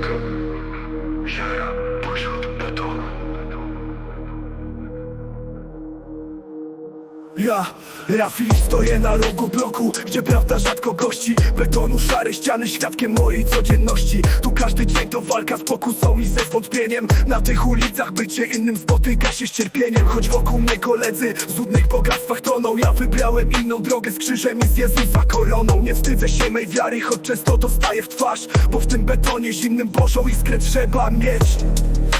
Moscow. Ja, Rafi, stoję na rogu bloku Gdzie prawda rzadko gości. Betonu szare ściany świadkiem mojej codzienności. Tu każdy dzień to walka z pokusą i ze zwątpieniem. Na tych ulicach bycie innym spotyka się z cierpieniem. Choć wokół mnie koledzy w złudnych bogactwach toną. Ja wybrałem inną drogę z krzyżem i z Jezusa koroną. Nie wstydzę się mej wiary, choć często dostaję w twarz. Bo w tym betonie zimnym Bożą iskrę trzeba mieć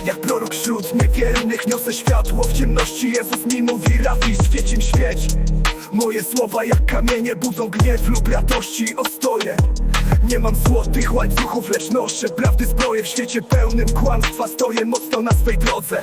jak prorok wśród niewiernych. Niosę światło w ciemności. Jezus mi mówi Rafi świeć im świeć. Moje słowa jak kamienie budzą gniew lub radości. Ostoję Nie mam złotych łańcuchów, lecz noszę prawdy zbroję W świecie pełnym kłamstwa. Stoję mocno na swej drodze.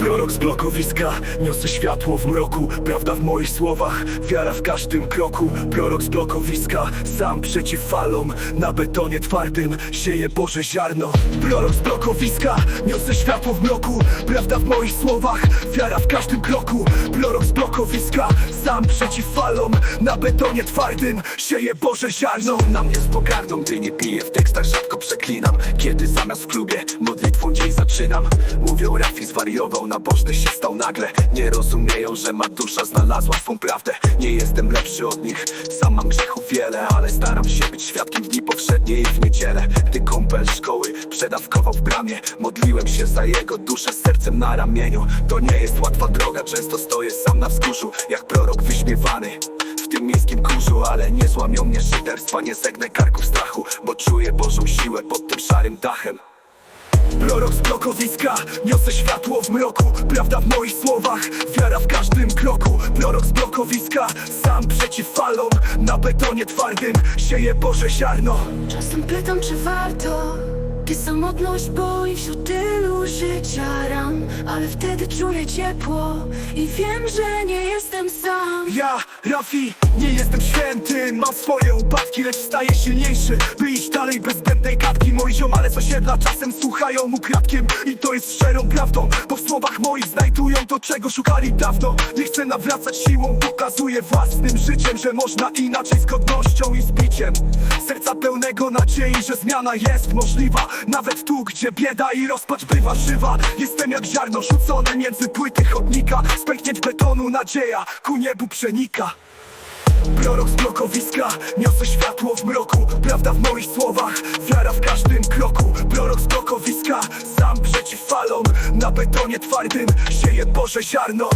Prorok z blokowiska, niosę światło w mroku. Prawda w moich słowach, wiara w każdym kroku. Prorok z blokowiska, sam przeciw falom. Na betonie twardym sieje Boże ziarno. Prorok z blokowiska, niosę światło w mroku. Prawda w moich słowach, wiara w każdym kroku. Prorok z blokowiska, sam przeciw falom. Na betonie twardym sieje Boże ziarno. Na mnie pogardą, gdy nie piję w tekstach rzadko przeklinam. Kiedy zamiast w klubie modlitwą dzień zaczynam. Mówią Rafi zwariował, nabożny się stał nagle. Nie rozumieją, że ma dusza znalazła swą prawdę. Nie jestem lepszy od nich, sam mam grzechów wiele Ale staram się być świadkiem dni powszednie i w niedzielę. Gdy kumpel z szkoły przedawkował w bramie Modliłem się za jego duszę z sercem na ramieniu. To nie jest łatwa droga, często stoję sam na wzgórzu Jak prorok wyśmiewany tym miejskim kurzu, ale nie złamią mnie szyderstwa Nie zegnę karku strachu, bo czuję Bożą siłę pod tym szarym dachem. Prorok z blokowiska, niosę światło w mroku Prawda w moich słowach, wiara w każdym kroku. Prorok z blokowiska, sam przeciw falom Na betonie twardym sieje Boże ziarno. Czasem pytam, czy warto? Ty samotność boi wśród tylu życia ran Ale wtedy czuję ciepło I wiem, że nie jestem sam Ja, Rafi, nie jestem święty. Mam swoje upadki, lecz staję silniejszy By iść dalej bez zbędnej gadki. Moi ziomale z osiedla czasem słuchają ukradkiem I to jest szczerą prawdą. Bo w słowach moich znajdują to, czego szukali dawno. Nie chcę nawracać siłą Pokazuję własnym życiem, że można inaczej Z godnością i z biciem Serca pełnego nadziei, że zmiana jest możliwa. Nawet tu, gdzie bieda i rozpacz bywa żywa. Jestem jak ziarno rzucone między płyty chodnika. Z pęknięć betonu nadzieja ku niebu przenika. Prorok z blokowiska, niosę światło w mroku. Prawda w moich słowach, wiara w każdym kroku. Prorok z blokowiska, sam przeciw falom. Na betonie twardym sieje Boże ziarno